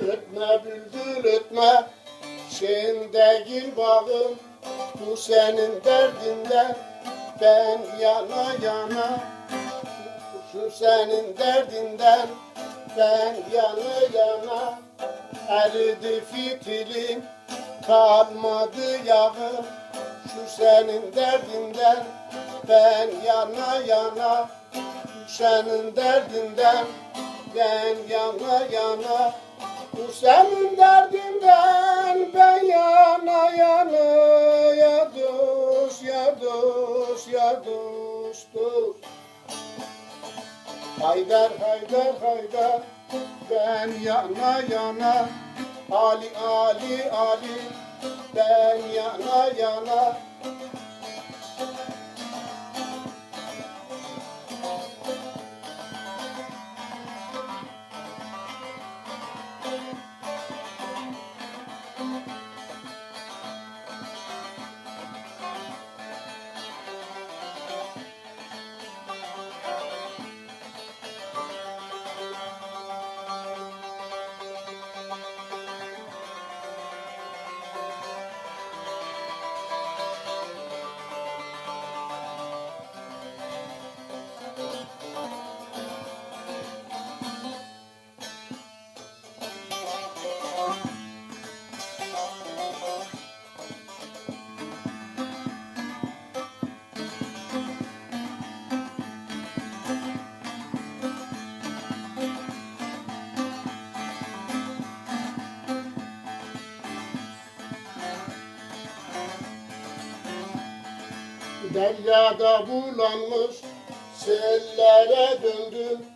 Ötme bülbül ötme Şeyin değil bağım Bu senin derdinden Ben yana yana. Şu senin derdinden Ben yana yana. Eridi fitilim Kalmadı yağım Şu senin derdinden Ben yana yana. Senin derdinden Ben yana yana Bu senin derdinden Ben yana yana Ya dost ya dost ya dost Haydar haydar haydar ben yana yana Ali Ali Ali ben yana yana Deryada bulanmış sellere döndüm.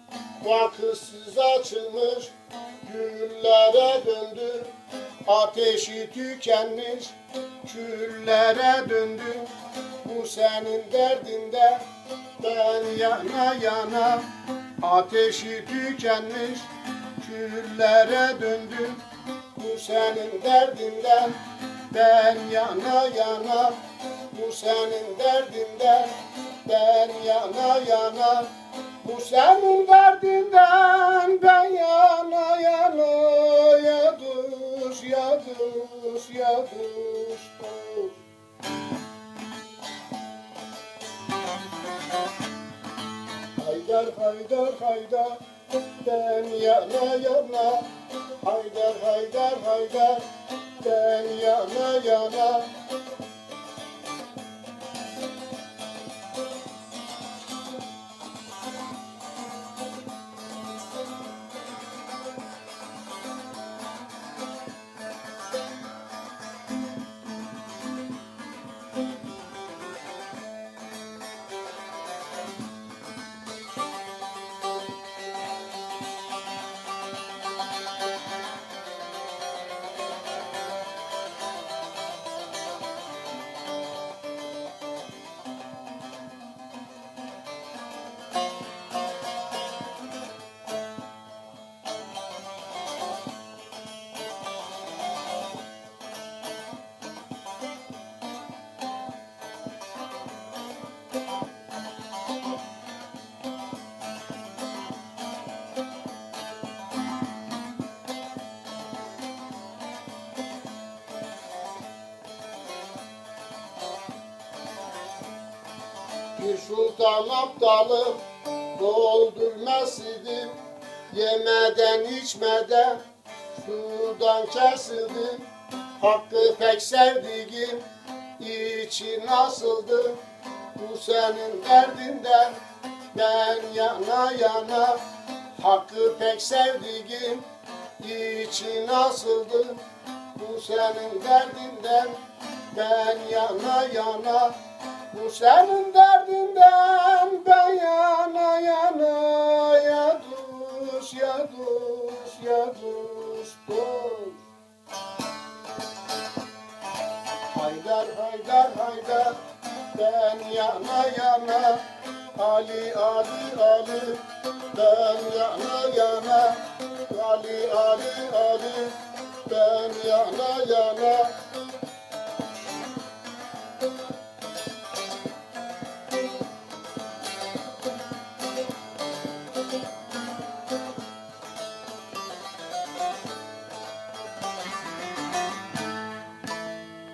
Vakıfsız açılmış güllere döndüm. Ateşi tükenmiş küllere döndüm. Bu senin derdinde ben yana yana. Ateşi tükenmiş küllere döndüm. Bu senin derdinden ben yana yana Bu senin derdinden ben yana yana. Bu senin derdinden ben yana yana. Ya düş ya düş ya düş Haydar haydar haydar ben yana yana. Haydar haydar haydar ben yana yana Bir sultan aptalım doldurmaz idim. Yemeden içmeden sudan kesildim. Hakkı pek sevdiğim için nasıldı Bu senin derdinden ben yana yana Hakkı pek sevdiğim için nasıldı Bu senin derdinden ben yana yana bu senin derdinden ben yana yana ya düş ya düş ya düş düş. Haydar haydar haydar ben yana yana Ali Ali Ali ben yana yana Ali Ali Ali ben yana yana